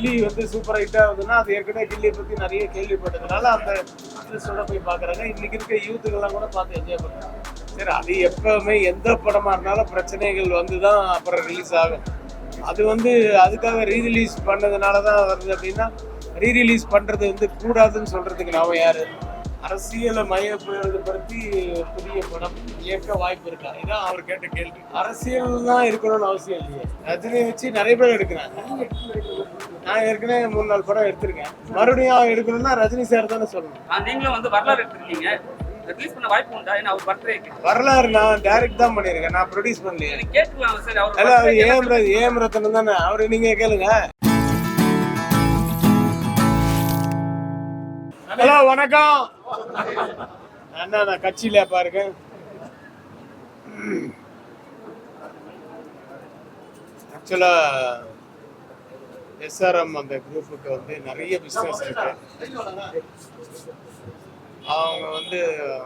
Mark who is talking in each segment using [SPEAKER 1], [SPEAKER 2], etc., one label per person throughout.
[SPEAKER 1] கில்லி வந்து சூப்பர் ஹைட்டாக வந்துன்னா அது ஏற்கனவே கில்லியை பற்றி நிறைய கேள்விப்பட்டதுனால அந்த இன்ட்ரெஸ்டோட போய் பார்க்குறாங்க. இன்னைக்கு இருக்க யூத்துக்கெல்லாம் கூட பார்த்து என்ஜாய் பண்ணுறாங்க சரி அது எப்பவுமே எந்த படமாக இருந்தாலும் பிரச்சனைகள் வந்து தான் அப்புறம் ரிலீஸ் ஆகும். அது வந்து அதுக்காக ரீரிலீஸ் பண்ணதுனால தான் வருது அப்படின்னா ரீரிலீஸ் பண்ணுறது வந்து கூடாதுன்னு சொல்கிறதுக்கு நாம யார்? அரசியலை மையப்படுத்தி புதிய படம் இயக்க வாய்ப்பு இருக்கா? இதான் அவர் கேட்ட கேள்வி. அரசியல் தான் இருக்கணும்னு அவசியம் இல்லையே. ரஜினியை வச்சு நிறைய பேர் எடுக்கிறாங்க. நான் ஏற்கனவே மூணு நாலு படம் எடுத்திருக்கேன். மறுபடியும் எடுக்கணும்னா ரஜினி சார் தானே சொல்லணும்.
[SPEAKER 2] நீங்களும் வந்து வரலாறு எடுத்திருக்கீங்க. ரிலீஸ் பண்ண வாய்ப்பு உண்டா? ஏன்னா அவர் பர்த்டேக்கு
[SPEAKER 1] வரலாறு நான் டைரக்ட் தான் பண்ணியிருக்கேன். நான் ப்ரொடியூஸ் பண்ணலையே.
[SPEAKER 2] நீங்க கேட்டுக்கலாம் சார் அவர்
[SPEAKER 1] ஏம் ஏம் ரத்தனம் தானே. அவரு நீங்க கேளுங்க. ஹலோ வணக்கம். அண்ணா நான் கட்சியில பாருங்க. ஆக்சுவலா எஸ்ஆர்எம் அந்த குரூப்புக்கு வந்து நிறைய பிஸ்னஸ் இருக்கு. அவங்க வந்து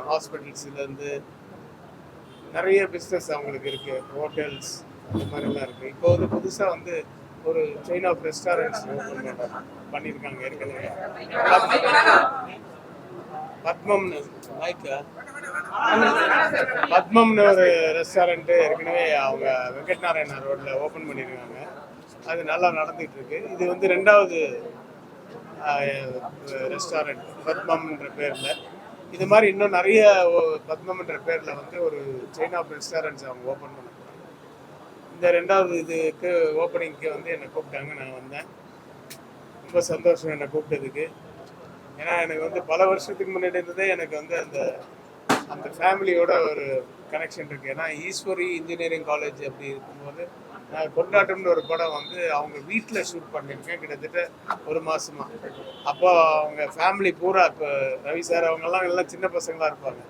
[SPEAKER 1] ஹாஸ்பிட்டல்ஸ்லேருந்து நிறைய பிஸ்னஸ் அவங்களுக்கு இருக்கு. ஹோட்டல்ஸ் அந்த மாதிரிலாம் இருக்கு. இப்போ வந்து புதுசாக வந்து ஒரு செயின் ஆஃப் ரெஸ்டாரண்ட்ஸ் ஓப்பன் பண்ணியிருக்காங்க ஏற்கனவே. பத்மம்னு மைக்கா பத்மம்னு ஒரு ரெஸ்டாரண்ட்டு ஏற்கனவே அவங்க வெங்கட் நாராயணா ரோட்டில் ஓப்பன் பண்ணியிருக்காங்க. அது நல்லா நடந்துகிட்டு இருக்கு இது வந்து ரெண்டாவது ரெஸ்டாரண்ட் பத்மம்ன்ற பேரில். இது மாதிரி இன்னும் நிறைய பத்மம்ன்ற பேரில் வந்து ஒரு செயின் ஆஃப் ரெஸ்டாரண்ட்ஸ் அவங்க ஓப்பன் பண்ண இந்த ரெண்டாவது இதுக்கு ஓப்பனிங்க்கு வந்து என்னை கூப்பிட்டாங்க. நான் வந்தேன். ரொம்ப சந்தோஷம் என்னை கூப்பிட்டதுக்கு. ஏன்னா எனக்கு வந்து பல வருஷத்துக்கு முன்னாடி இருந்ததே எனக்கு வந்து அந்த அந்த ஃபேமிலியோட ஒரு கனெக்ஷன் இருக்குது ஏன்னா ஈஸ்வரி இன்ஜினியரிங் காலேஜ் அப்படி இருக்கும்போது நான் கொண்டாட்டம்னு ஒரு படம் வந்து அவங்க வீட்டில் ஷூட் பண்ணியிருக்கேன் கிட்டத்தட்ட ஒரு மாதமாக அப்போ அவங்க ஃபேமிலி பூரா இப்போ ரவி சார் அவங்கெல்லாம் எல்லாம் சின்ன பசங்களாக இருப்பாங்க.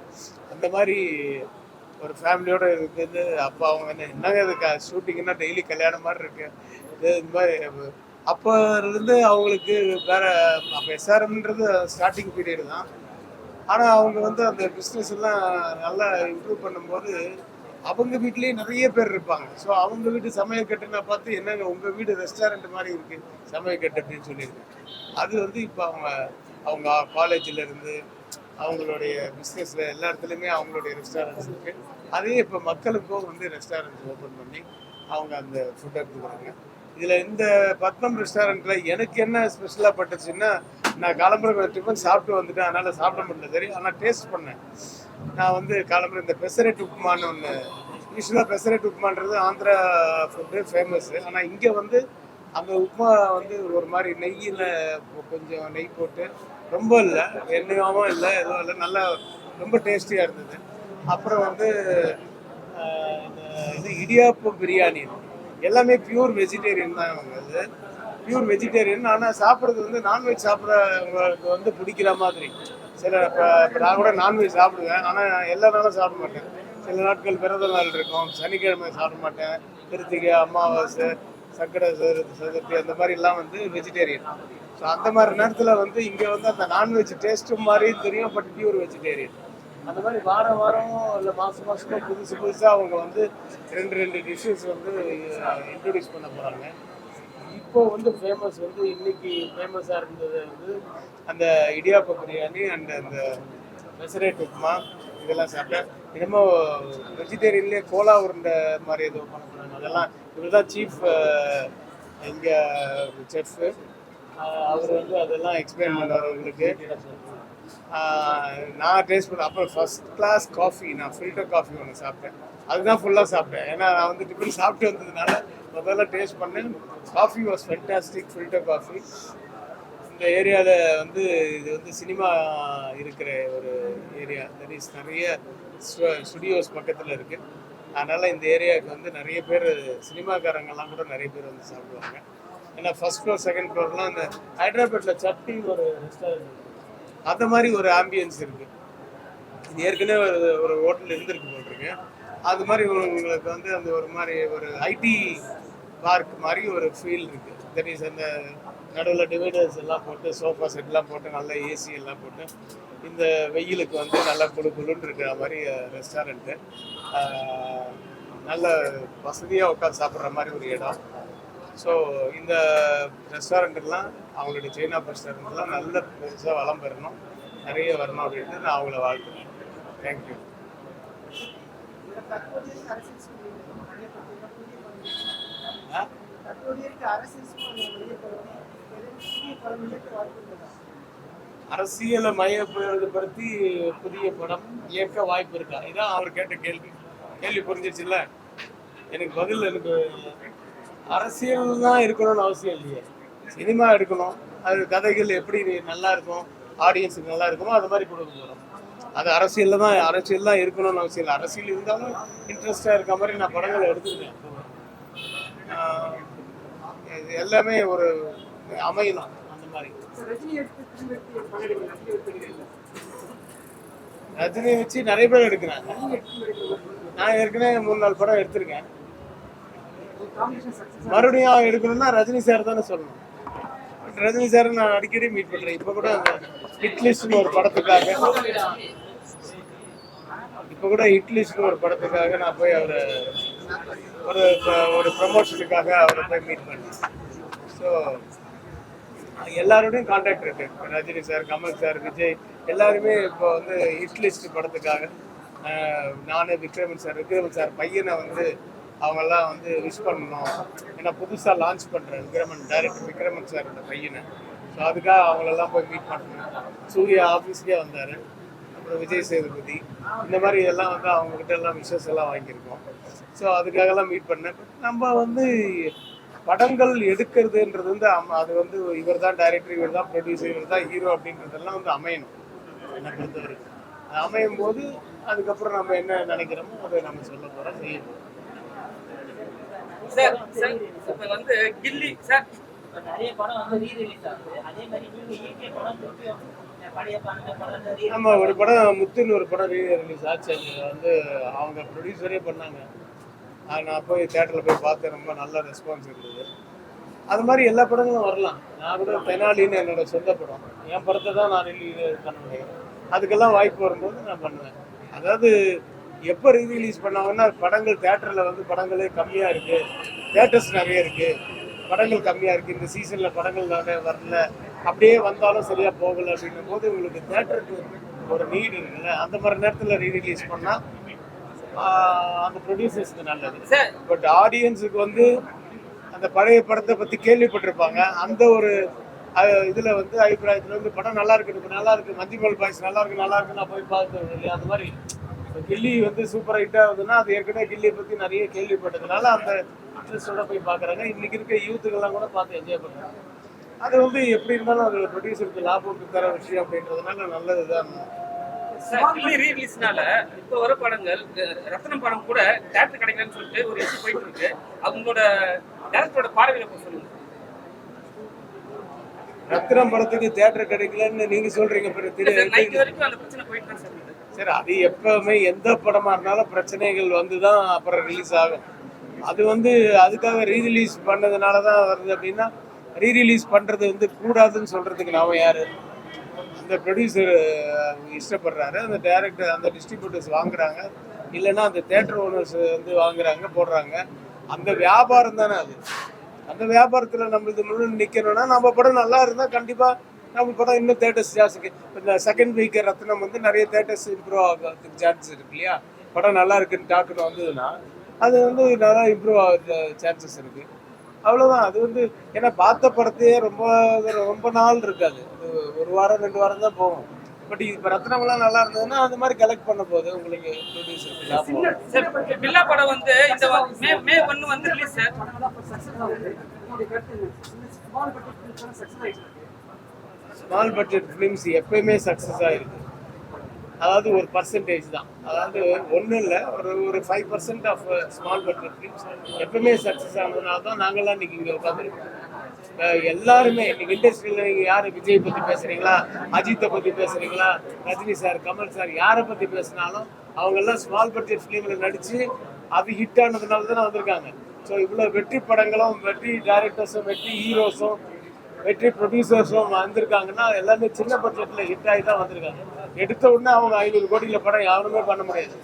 [SPEAKER 1] அந்த மாதிரி ஒரு ஃபேமிலியோடு இருக்குது. அப்போ அவங்க என்ன என்னங்க இது ஷூட்டிங்னா டெய்லி கல்யாணம் மாதிரி இருக்கு. இது இந்த மாதிரி அப்போ இருந்து அவங்களுக்கு வேற அப்போ எஸ்ஆர்எம்ன்றது ஸ்டார்டிங் பீரியட் தான். ஆனால் அவங்க வந்து அந்த பிஸ்னஸ் எல்லாம் நல்லா இம்ப்ரூவ் பண்ணும்போது அவங்க வீட்லேயே நிறைய பேர் இருப்பாங்க. ஸோ அவங்க வீட்டு சமையல் நான் பார்த்து என்னங்க உங்கள் வீடு ரெஸ்டாரண்ட் மாதிரி இருக்கு சமையல் அப்படின்னு சொல்லியிருக்கேன் அது வந்து இப்போ அவங்க அவங்க காலேஜில் இருந்து அவங்களுடைய பிஸ்னஸில் எல்லா இடத்துலையுமே அவங்களுடைய ரெஸ்டாரண்ட்ஸ் இருக்கு. அதே இப்போ மக்களுக்கும் வந்து ரெஸ்டாரண்ட்ஸ் ஓப்பன் பண்ணி அவங்க அந்த ஃபுட்டை கொடுக்குறாங்க. இதில் இந்த பத்மம் ரெஸ்டாரண்ட்டில் எனக்கு என்ன ஸ்பெஷலாக பட்டுச்சுன்னா நான் காலம்பரம் டிஃபன் சாப்பிட்டு வந்துட்டேன். அதனால் சாப்பிட முடியல. சரி ஆனால் டேஸ்ட் பண்ணேன். நான் வந்து காலம்பரம் இந்த பெசரெட் உப்புமான்னு ஒன்று யூஸ்வலாக பெசரெட் உப்புமான்றது ஆந்திரா ஃபுட்டு ஃபேமஸ்ஸு ஆனால் இங்கே வந்து அந்த உப்புமா வந்து ஒரு மாதிரி நெய்யில் கொஞ்சம் நெய் போட்டு ரொம்ப இல்லை. எண்ணெயாகவும் இல்லை எதுவும் இல்லை. நல்லா ரொம்ப டேஸ்டியாக இருந்தது. அப்புறம் வந்து இந்த இது இடியாப்பம் பிரியாணி. எல்லாமே பியூர் வெஜிடேரியன் தான் அவங்க அது பியூர் வெஜிடேரியன் ஆனால் சாப்பிட்றது வந்து நான்வெஜ் சாப்பிட்றவங்களுக்கு வந்து பிடிக்கிற மாதிரி. சில இப்போ இப்போ நான் கூட நான்வெஜ் சாப்பிடுவேன். ஆனால் எல்லா நாளும் சாப்பிட மாட்டேன். சில நாட்கள் பிறந்த நாள் இருக்கும். சனிக்கிழமை சாப்பிட மாட்டேன். கிருத்திகை அமாவாசை சக்கரை சதுர்த்தி அந்த மாதிரிலாம் வந்து வெஜிடேரியன் ஸோ அந்த மாதிரி நேரத்தில் வந்து இங்கே வந்து அந்த நான்வெஜ் டேஸ்ட்டும் மாதிரி தெரியும் பட் பியூர் வெஜிடேரியன் அந்த மாதிரி வாரம் வாரம் இல்லை மாதம் மாதமும் புதுசு புதுசாக அவங்க வந்து ரெண்டு ரெண்டு டிஷ்ஷஸ் வந்து இன்ட்ரடியூஸ் பண்ண போகிறாங்க இப்போ வந்து ஃபேமஸ் வந்து இன்னைக்கு ஃபேமஸாக இருந்தது வந்து அந்த இடியாப்ப பிரியாணி அண்ட் அந்த பெசரேட் உப்புமா இதெல்லாம் சாப்பிட்டேன். என்னமோ வெஜிடேரியன்லேயே கோலா உருண்டை மாதிரி ஏதோ பண்ண போகிறாங்க அதெல்லாம் இவர் தான் சீஃப் இங்கே செஃப்பு அவர் வந்து அதெல்லாம் எக்ஸ்பிளைன் பண்ணார் அவங்களுக்கு நான் டேஸ்ட் பண்ண அப்புறம் ஃபர்ஸ்ட் கிளாஸ் காஃபி நான் ஃபில்டர் காஃபி ஒன்று சாப்பிட்டேன். அதுதான் ஃபுல்லாக சாப்பிட்டேன். ஏன்னா நான் வந்து டிஃபன் சாப்பிட்டு வந்ததுனால முதல்ல டேஸ்ட் பண்ணேன் coffee was fantastic filter coffee இந்த ஏரியாவில் வந்து இது வந்து சினிமா இருக்கிற ஒரு ஏரியா தட் இஸ் நிறைய ஸ்டுடியோஸ் பக்கத்தில் இருக்குது அதனால் இந்த ஏரியாவுக்கு வந்து நிறைய பேர் சினிமாக்காரங்கெல்லாம் கூட நிறைய பேர் வந்து சாப்பிடுவாங்க. ஏன்னா ஃபர்ஸ்ட் ஃப்ளோர் செகண்ட் ஃப்ளோர்லாம் இந்த ஹைதராபாத்தில் சட்டி ஒரு ரெஸ்டாரண்ட் அந்த மாதிரி ஒரு ஆம்பியன்ஸ் இருக்குது இது ஏற்கனவே ஒரு ஒரு ஹோட்டல் இருந்திருக்கு போட்டிருக்கு அது மாதிரி உங்களுக்கு வந்து அந்த ஒரு மாதிரி ஒரு ஐடி பார்க் மாதிரி ஒரு ஃபீல் இருக்கு. தட் இஸ் அந்த நடுவில் டிவைடர்ஸ் எல்லாம் போட்டு சோஃபா செட்லாம் போட்டு நல்ல ஏசி எல்லாம் போட்டு இந்த வெயிலுக்கு வந்து நல்லா குழு குளுன்னு இருக்கிற மாதிரி ரெஸ்டாரண்ட்டு நல்ல வசதியாக உட்காந்து சாப்பிட்ற மாதிரி ஒரு இடம். ஸோ இந்த ரெஸ்டாரண்ட்டுலாம் அவங்களுடைய சைனா ரெஸ்டாரண்ட்லாம் நல்ல பெருசாக வளம் பெறணும். நிறைய வரணும் அப்படின்ட்டு நான் அவங்கள வாழ்த்துறேன். தேங்க்யூ அரசியலை மையப்படுத்தி புதிய படம் இயக்க வாய்ப்பு இருக்கா? இதான் அவர் கேட்ட கேள்வி. கேள்வி புரிஞ்சிச்சுல்ல எனக்கு பதில் எனக்கு அரசியல் தான் இருக்கணும்னு அவசியம் இல்லையே. சினிமா எடுக்கணும். அது கதைகள் எப்படி நல்லா இருக்கும்? ஆடியன்ஸுக்கு நல்லா இருக்குமோ அது மாதிரி கொடுக்க போகிறோம் அது அரசியலில் தான் அரசியல் தான் இருக்கணும்னு அவசியம் இல்லை. அரசியல் இருந்தாலும் இன்ட்ரெஸ்டாக இருக்க மாதிரி நான் படங்களை எடுத்துருக்கேன். இது எல்லாமே ஒரு அமையலாம் அந்த மாதிரி. ரஜினி வச்சு நிறைய பேர் எடுக்கிறாங்க. நான் ஏற்கனவே மூணு நாலு படம் எடுத்திருக்கேன். மறுபடியும் எடுக்கணும்னா ரஜினி சார் தானே சொல்லணும். ரஜினி சார் நான் அடிக்கடி மீட் பண்றேன். இப்போ கூட அந்த ஹிட் ஒரு படத்துக்காக. இப்போ கூட ஹிட் ஒரு படத்துக்காக நான் போய் அவரை ஒரு ஒரு ப்ரமோஷனுக்காக அவரை போய் மீட் பண்ணேன். ஸோ எல்லாரோடையும் கான்டாக்ட் இருக்கு. ரஜினி சார் கமல் சார் விஜய் எல்லாருமே இப்போ வந்து ஹிட்லிஸ்ட் படத்துக்காக நானே விக்ரமன் சார் விக்ரமன் சார் பையனை வந்து அவங்கெல்லாம் வந்து விஷ் பண்ணணும். ஏன்னா புதுசாக லான்ச் பண்ணுறேன் விக்ரமன் டைரக்டர் விக்ரமன் சாரோட பையனை. ஸோ அதுக்காக அவங்களெல்லாம் போய் மீட் பண்ணணும். சூர்யா ஆஃபீஸ்க்கே வந்தார். அப்புறம் விஜய் சேதுபதி. இந்த மாதிரி எல்லாம் வந்து அவங்ககிட்ட எல்லாம் விஷஸ் எல்லாம் வாங்கியிருக்கோம். ஸோ அதுக்காகலாம் மீட் பண்ணேன். நம்ம வந்து படங்கள் எடுக்கிறதுன்றது வந்து அது வந்து இவர் தான் டைரக்டர் இவர் தான் ப்ரொடியூசர் இவர் தான் ஹீரோ அப்படின்றதெல்லாம் வந்து அமையணும். என்னை அது அமையும் போது அதுக்கப்புறம் நம்ம என்ன நினைக்கிறோமோ அதை நம்ம சொல்ல போகிறோம் செய்ய போகிறோம்
[SPEAKER 2] சார் சார் இப்போ வந்து கில்லி சார்
[SPEAKER 3] நிறைய படம் வந்து ரீ ரிலீஸ் ஆகுது. அதே மாதிரி நீங்க இயக்கிய படம் திருப்பியும் பழைய படம் படம் re-
[SPEAKER 1] நம்ம ஒரு படம் முத்துன்னு ஒரு படம் ரிலீஸ் ஆச்சு. வந்து அவங்க ப்ரொடியூசரே பண்ணாங்க. அது நான் போய் தேட்டரில் போய் பார்த்தேன். ரொம்ப நல்ல ரெஸ்பான்ஸ் இருந்தது. அது மாதிரி எல்லா படங்களும் வரலாம். நான் கூட தெனாலின்னு என்னோட சொந்த படம். என் படத்தை தான் நான் ரிலீஸ் பண்ண முடியும். அதுக்கெல்லாம் வாய்ப்பு வரும்போது நான் பண்ணுவேன். அதாவது எப்போ ரீரிலீஸ் பண்ணாங்கன்னா படங்கள் தேட்டரில் வந்து படங்களே கம்மியாக இருக்குது தேட்டர்ஸ் நிறைய இருக்குது படங்கள் கம்மியாக இருக்குது இந்த சீசனில் படங்கள் நிறைய வரல. அப்படியே வந்தாலும் சரியாக போகலை அப்படின்னும் போது உங்களுக்கு தேட்டருக்கு ஒரு நீடு இருக்குல்ல. அந்த மாதிரி நேரத்தில் ரீரிலீஸ் பண்ணால் அந்த ப்ரொடியூசர்ஸ்க்கு நல்லது. பட் ஆடியன்ஸுக்கு வந்து அந்த பழைய படத்தை பற்றி கேள்விப்பட்டிருப்பாங்க. அந்த ஒரு இதுல வந்து அபிப்பிராயத்துல வந்து படம் நல்லா இருக்கு இப்ப நல்லா இருக்கு மஞ்சுமல் பாய்ஸ் நல்லா இருக்கு நல்லா இருக்கு நான் போய் பார்த்தேன் இல்லையா? அந்த மாதிரி. இப்ப கில்லி வந்து சூப்பர் ஹிட் ஆகுதுன்னா அது ஏற்கனவே கில்லியை பத்தி நிறைய கேள்விப்பட்டதுனால அந்த இன்ட்ரெஸ்டோட போய் பார்க்கறாங்க. இன்னைக்கு இருக்க யூத்துக்கெல்லாம் கூட பார்த்து என்ஜாய் பண்றாங்க. அது வந்து எப்படி இருந்தாலும் அது ப்ரொடியூசருக்கு லாபம் தர விஷயம் அப்படின்றதுனால நல்லதுதான்.
[SPEAKER 2] சார் கில்லி ரீ ரிலீஸ்னால இப்போ வர படங்கள் ரத்னம் படம் கூட தேட்டர் கிடைக்கலன்னு சொல்லிட்டு ஒரு இஷ்யூ போயிட்டு இருக்கு அவங்களோட டேரக்டரோட பார்வையில இப்போ சொல்லுங்க.
[SPEAKER 1] ரத்னம் படத்துக்கு தியேட்டர் கிடைக்கலன்னு நீங்க சொல்றீங்க
[SPEAKER 2] நைட் வரைக்கும் அந்த பிரச்சனை போயிட்டு தான் சார் இருக்கு.
[SPEAKER 1] சரி அது எப்பவுமே எந்த படமா இருந்தாலும் பிரச்சனைகள் வந்து தான் அப்புறம் ரிலீஸ் ஆகும். அது வந்து அதுக்காக ரீரிலீஸ் பண்ணதுனால தான் வருது அப்படின்னா ரீரிலீஸ் பண்றது வந்து கூடாதுன்னு சொல்றதுக்கு நாம யாரு? அந்த ப்ரொடியூசர் இஷ்டப்படுறாரு. அந்த டைரக்டர் அந்த டிஸ்ட்ரிபியூட்டர்ஸ் வாங்குறாங்க. இல்லைன்னா அந்த தேட்டர் ஓனர்ஸ் வந்து வாங்குறாங்க போடுறாங்க. அந்த வியாபாரம் தானே அது. அந்த வியாபாரத்தில் நம்ம இது முழு நிற்கணும்னா நம்ம படம் நல்லா இருந்தால் கண்டிப்பாக நம்ம படம் இன்னும் தேட்டர்ஸ் ஜாஸ்தி. இந்த செகண்ட் வீக் ரத்னம் வந்து நிறைய தேட்டர்ஸ் இம்ப்ரூவ் ஆகிறதுக்கு சான்சஸ் இருக்கு இல்லையா? படம் நல்லா இருக்குன்னு டாக்குன்னு வந்ததுன்னா அது வந்து நல்லா இம்ப்ரூவ் ஆகிற சான்சஸ் இருக்கு. அவ்வளோதான் அது வந்து ஏன்னா பார்த்த படத்தையே ரொம்ப ரொம்ப நாள் இருக்காது. ஒரு வாரம் ரெண்டு வாரம் தான் போகும். பட் இப்போ ரத்னம்லாம் நல்லா இருந்ததுன்னா அந்த மாதிரி கலெக்ட் பண்ண போது உங்களுக்கு ப்ரொடியூசருக்கு லாபம்
[SPEAKER 2] சார் பில்லா படம் வந்து இந்த மே மே ஒன்று வந்து release sir
[SPEAKER 1] small budget films எப்பயுமே சக்ஸஸ் ஆயிருக்கு அதாவது ஒரு பர்சன்டேஜ் தான். அதாவது ஒன்றும் இல்லை ஒரு ஒரு five percent of small budget films எப்பவுமே சக்ஸஸ் ஆனதுனால தான் நாங்கள்லாம் இன்னைக்கு இங்கே உட்காந்துருக்கோம் எல்லாருமே இன்னைக்கு இண்டஸ்ட்ரியில் நீங்கள் யார் விஜய் பற்றி பேசுகிறீங்களா அஜித்தை பற்றி பேசுகிறீங்களா ரஜினி சார் கமல் சார் யாரை பற்றி பேசினாலும் அவங்கெல்லாம் ஸ்மால் பட்ஜெட் ஃபிலிமில் நடித்து அது ஹிட் ஆனதுனால தானே வந்திருக்காங்க. ஸோ இவ்வளோ வெற்றி படங்களும் வெற்றி டைரக்டர்ஸும் வெற்றி ஹீரோஸும் வெற்றி ப்ரொடியூசர்ஸும் வந்திருக்காங்கன்னா எல்லாமே சின்ன பட்ஜெட்டில் ஹிட் ஆகி தான் வந்திருக்காங்க. எடுத்த உடனே அவங்க ஐநூறு கோடியில் படம் யாருமே பண்ண முடியாது.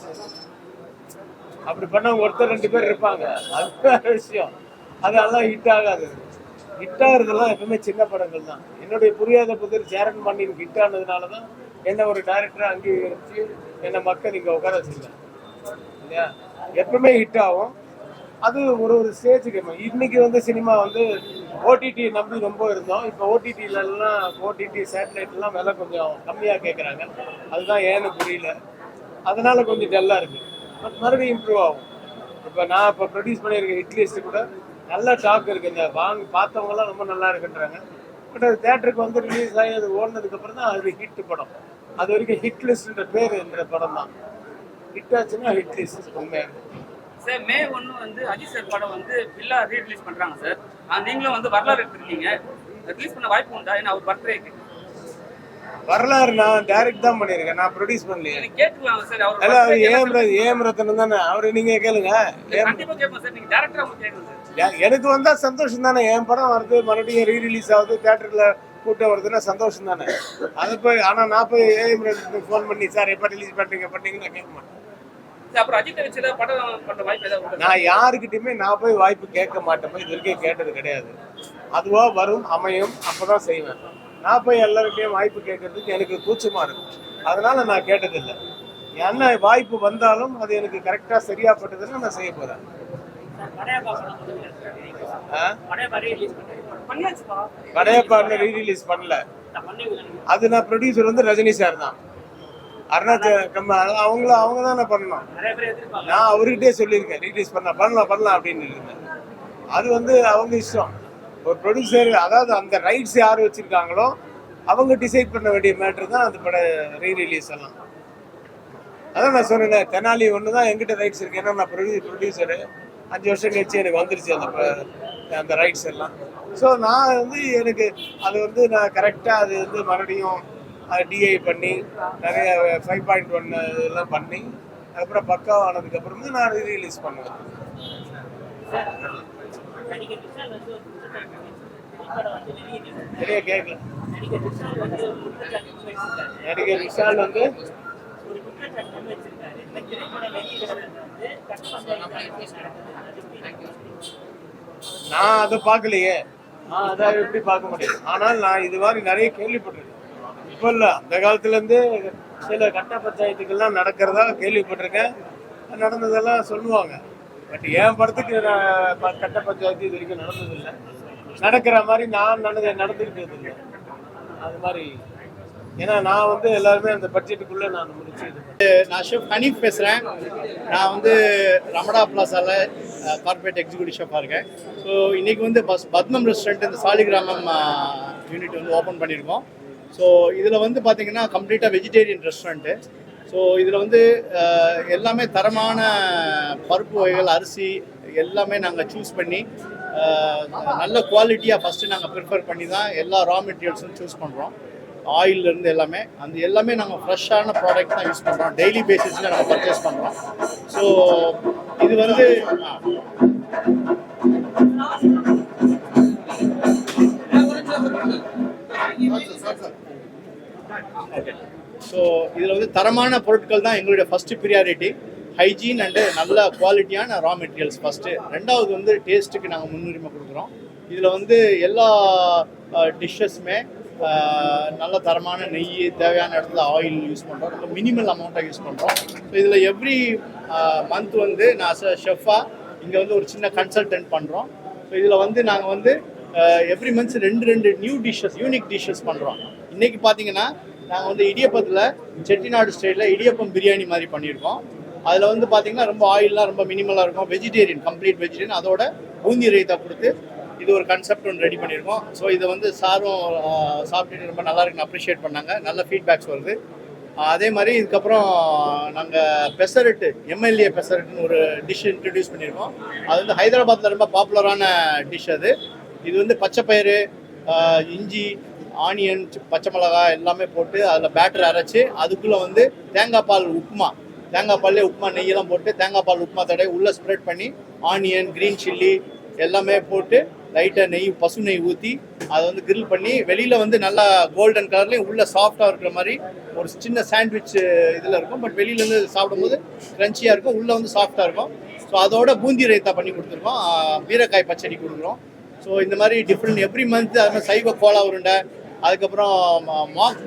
[SPEAKER 1] அப்படி பண்ண ஒருத்தர் ரெண்டு பேர் இருப்பாங்க. அது விஷயம். அதெல்லாம் ஹிட் ஆகாது. ஹிட் ஆகுறதெல்லாம் எப்பவுமே சின்ன படங்கள் தான். என்னுடைய புரியாத புதிர் சேரன் பண்ணின் ஹிட் ஆனதுனால தான் என்ன ஒரு டைரக்டரை அங்கீகரித்து என்னை மக்கள் இங்கே உட்கார வச்சிருக்காங்க. இல்லையா? எப்பவுமே ஹிட் ஆகும். அது ஒரு ஒரு ஸ்டேஜுக்கு இன்னைக்கு வந்து சினிமா வந்து ஓடிடி நம்பி ரொம்ப இருந்தோம். இப்போ ஓடிடிலலாம் ஓடிடி சேட்டலைட்லாம் விலை கொஞ்சம் கம்மியாக கேட்குறாங்க அதுதான் ஏன்னு புரியல. அதனால கொஞ்சம் டல்லாக இருக்குது பட் மறுபடியும் இம்ப்ரூவ் ஆகும். இப்போ நான் இப்போ ப்ரொடியூஸ் பண்ணியிருக்க ஹிட் கூட நல்ல டாக் இருக்குது இந்த வாங்கி பார்த்தவங்கலாம் ரொம்ப நல்லா இருக்குன்றாங்க. பட் அது தேட்டருக்கு வந்து ரிலீஸ் ஆகி அது ஓடினதுக்கப்புறம் தான் அது ஹிட் படம். அது வரைக்கும் ஹிட் லிஸ்ட்ன்ற பேர் என்ற படம் தான். ஹிட் ஆச்சுன்னா ஹிட் லிஸ்ட் உண்மையாக
[SPEAKER 2] சார் மே ஒன்று வந்து அஜித் சார் படம் வந்து வில்லா ரீ ரிலீஸ் சார் நீங்களும் வந்து வரலாறு எடுத்துருக்கீங்க. ரிலீஸ் பண்ண வாய்ப்பு உண்டா? ஏன்னா அவர் பர்த்டேக்கு
[SPEAKER 1] வரலாறு நான் டைரக்ட் தான் பண்ணியிருக்கேன். நான் ப்ரொடியூஸ் பண்ணலையே.
[SPEAKER 2] கேட்டுக்கலாம் சார். அவர்
[SPEAKER 1] அது
[SPEAKER 2] birthday
[SPEAKER 1] ஏம் ஏம் ரத்தனம் தானே. அவரு நீங்க கேளுங்க. ஏம்
[SPEAKER 2] கண்டிப்பா கேட்போம் சார். நீங்க டேரக்டரா அவங்க கேட்கணும்
[SPEAKER 1] எனக்கு வந்தா சந்தோஷம் தானே. என் படம் வருது மறுபடியும் ரீ ரிலீஸ் ஆகுது தேட்டர்ல கூட்டம் வருதுன்னா சந்தோஷம் தானே. அது போய் ஆனா நான் போய் ஏஎம் ரத்தனுக்கு ஃபோன் பண்ணி சார் எப்ப ரிலீஸ் பண்றீங்க? பண்ணீங்கன்னு நான் கேட்க மாட்டேன். நான் யாருக்கிட்டயுமே நான் போய் வாய்ப்பு கேட்க மாட்டேன் இது வரைக்கும் கேட்டது கிடையாது. அதுவா வரும் அமையும் அப்பதான் செய்வேன். நான் போய் எல்லார்கிட்டயும் வாய்ப்பு கேட்கறதுக்கு எனக்கு கூச்சமா இருக்கும். அதனால நான் கேட்டதில்லை. என்ன வாய்ப்பு வந்தாலும் அது எனக்கு கரெக்டா சரியா பட்டதுன்னா நான் செய்ய போறேன்.
[SPEAKER 3] படையப்பா
[SPEAKER 1] ரீ ரிலீஸ் பண்ணல.
[SPEAKER 3] பண்ணி
[SPEAKER 1] அது நான் ப்ரொடியூசர் வந்து ரஜினி சார் தான். அருணாச்சல கம்ம அவங்கள அவங்க தானே பண்ணணும். நான் அவர்கிட்டயே சொல்லியிருக்கேன் ரிலீஸ் பண்ண பண்ணலாம் பண்ணலாம் அப்படின்னு இருந்தேன். அது வந்து அவங்க இஷ்டம். ஒரு ப்ரொடியூசர் அதாவது அந்த ரைட்ஸ் யார் வச்சிருக்காங்களோ அவங்க டிசைட் பண்ண வேண்டிய மேட்ரு தான் அந்த பட ரீ ரிலீஸ் எல்லாம். அதான் நான் சொன்னேன் தெனாலி ஒன்று தான் எங்கிட்ட ரைட்ஸ் இருக்கு. ஏன்னா நான் ப்ரொடியூ ப்ரொடியூசரு அஞ்சு வருஷம் கழிச்சு எனக்கு வந்துருச்சு அந்த அந்த ரைட்ஸ் எல்லாம். ஸோ நான் வந்து எனக்கு அது வந்து நான் கரெக்டாக அது வந்து மறுபடியும் அது டிஐ பண்ணி நிறைய ஃபைவ் பாயிண்ட் ஒன் இதெல்லாம் பண்ணி அதுக்கப்புறம் பக்காவானதுக்கப்புறம் தான் நான் ரீலீஸ் பண்ணுவேன். சரியா கேட்கல
[SPEAKER 3] நடிகர் விஷால் வந்து
[SPEAKER 1] நான் அதை பார்க்கலையே. நான் அதை எப்படி பார்க்க முடியும்? ஆனால் நான் இது மாதிரி நிறைய கேள்விப்பட்டிருக்கேன். இப்போ இல்லை அந்த காலத்துலேருந்து சில கட்ட பஞ்சாயத்துக்கெல்லாம் நடக்கிறதா கேள்விப்பட்டிருக்கேன். நடந்ததெல்லாம் சொல்லுவாங்க. பட் என் படத்துக்கு நான் ப- கட்ட பஞ்சாயத்து இது வரைக்கும் நடந்ததில்லை. நடக்கிற மாதிரி நான் நடந்து நடந்துக்கிட்டது இல்லை. அது மாதிரி. ஏன்னா நான் வந்து எல்லாருமே அந்த பட்ஜெட்டுக்குள்ளே நான் முடிச்சு
[SPEAKER 4] நான் ஷெஃப் ஹனீஃப் பேசுகிறேன் நான் வந்து ரமடா பிளாஸாவில் கார்பரேட் எக்ஸிக்யூட்டிவ் ஷெஃபாக இருக்கேன். ஸோ இன்றைக்கி வந்து பஸ் பத்மம் ரெஸ்டாரண்ட் இந்த சாலிகிராமம் யூனிட் வந்து ஓப்பன் பண்ணியிருக்கோம். ஸோ இதில் வந்து பார்த்தீங்கன்னா கம்ப்ளீட்டாக வெஜிடேரியன் ரெஸ்டாரண்ட்டு ஸோ இதில் வந்து எல்லாமே தரமான பருப்பு வகைகள் அரிசி எல்லாமே நாங்கள் சூஸ் பண்ணி நல்ல குவாலிட்டியாக ஃபஸ்ட்டு நாங்கள் ப்ரிஃபர் பண்ணி தான் எல்லா ரா மெட்டீரியல்ஸும் சூஸ் பண்ணுறோம் ஆயிலிருந்து எல்லாமே. அந்த எல்லாமே நாங்கள் ஃப்ரெஷ்ஷான ப்ராடக்ட் தான் யூஸ் பண்ணுறோம் டெய்லி பேசிஸில் நாங்கள் பர்ச்சேஸ் பண்ணுறோம் ஸோ இது வந்து ஸோ இதில் வந்து தரமான பொருட்கள் தான் எங்களுடைய ஃபஸ்ட்டு ப்ரியாரிட்டி ஹைஜீன் அண்டு நல்ல குவாலிட்டியான ரா மெட்டீரியல்ஸ் ஃபஸ்ட்டு ரெண்டாவது வந்து டேஸ்ட்டுக்கு நாங்கள் முன்னுரிமை கொடுக்குறோம். இதில் வந்து எல்லா டிஷ்ஷஸுமே நல்ல தரமான நெய் தேவையான இடத்துல ஆயில் யூஸ் பண்ணுறோம் ரொம்ப மினிமல் அமௌண்ட்டாக யூஸ் பண்ணுறோம் ஸோ இதில் எவ்ரி மந்த் வந்து நான் ஷெஃபாக இங்கே வந்து ஒரு சின்ன கன்சல்டன்ட் பண்ணுறோம் ஸோ இதில் வந்து நாங்கள் வந்து எவ்ரி மந்த்ஸ் ரெண்டு ரெண்டு நியூ டிஷ்ஷஸ் யூனிக் டிஷ்ஷஸ் பண்ணுறோம் இன்றைக்கி பார்த்தீங்கன்னா நாங்கள் வந்து இடியப்பத்தில் செட்டிநாடு ஸ்டைலில் இடியப்பம் பிரியாணி மாதிரி பண்ணியிருக்கோம். அதில் வந்து பார்த்தீங்கன்னா ரொம்ப ஆயிலெலாம் ரொம்ப மினிமலாக இருக்கும். வெஜிடேரியன் கம்ப்ளீட் வெஜிடேரியன் அதோட பூந்தி ரைத்தா கொடுத்து இது ஒரு கன்செப்ட் ஒன்று ரெடி பண்ணியிருக்கோம். ஸோ இதை வந்து சாரும் சாப்பிட்டுட்டு ரொம்ப நல்லா இருக்குன்னு அப்ரிஷியேட் பண்ணாங்க. நல்ல ஃபீட்பேக்ஸ் வருது. அதே மாதிரி இதுக்கப்புறம் நாங்கள் பெசரட்டு எம்எல்ஏ பெசரட்டுன்னு ஒரு டிஷ் இன்ட்ரடியூஸ் பண்ணியிருக்கோம். அது வந்து ஹைதராபாத்தில் ரொம்ப பாப்புலரான டிஷ் அது. இது வந்து பச்சை பயிறு இஞ்சி ஆனியன் பச்சை மிளகாய் எல்லாமே போட்டு அதில் பேட்டர் அரைச்சி அதுக்குள்ளே வந்து தேங்காய் பால் உப்புமா. தேங்காய் பால்லே உப்புமா நெய்யெல்லாம் போட்டு தேங்காய் பால் உப்புமா தடவை உள்ளே ஸ்ப்ரெட் பண்ணி ஆனியன் க்ரீன் சில்லி எல்லாமே போட்டு லைட்டாக நெய் பசு நெய் ஊற்றி அதை வந்து கிரில் பண்ணி வெளியில் வந்து நல்லா கோல்டன் கலர்லேயும் உள்ளே சாஃப்டாக இருக்கிற மாதிரி ஒரு சின்ன சாண்ட்விச் இதில் இருக்கும். பட் வெளியிலேருந்து சாப்பிடும்போது க்ரன்ச்சியாக இருக்கும். உள்ளே வந்து சாஃப்டாக இருக்கும். ஸோ அதோட பூந்தி ரைத்தா பண்ணி கொடுத்துருக்கோம். பீரக்காய் பச்சடி கொடுக்குறோம். ஸோ இந்த மாதிரி டிஃப்ரெண்ட் எவ்ரி மந்த் அது மாதிரி சைவ கோலா உருண்டை அதுக்கப்புறம் மாக்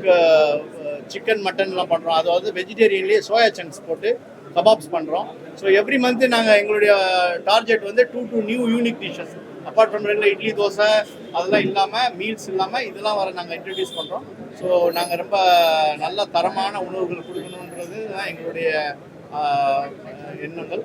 [SPEAKER 4] சிக்கன் மட்டன்லாம் பண்ணுறோம் அதாவது வெஜிடேரியன்லேயே சோயா சங்க்ஸ் போட்டு கபாப்ஸ் பண்ணுறோம் ஸோ எவ்ரி மந்த் நாங்கள் எங்களுடைய டார்கெட் வந்து to to new unique dishes apart from ரெண்டு இட்லி தோசை அதெல்லாம் இல்லாமல் மீல்ஸ் இல்லாமல் இதெல்லாம் வர நாங்கள் இன்ட்ரடியூஸ் பண்ணுறோம் ஸோ நாங்கள் ரொம்ப நல்ல தரமான உணவுகள் கொடுக்கணுன்றது தான் எங்களுடைய எண்ணங்கள்.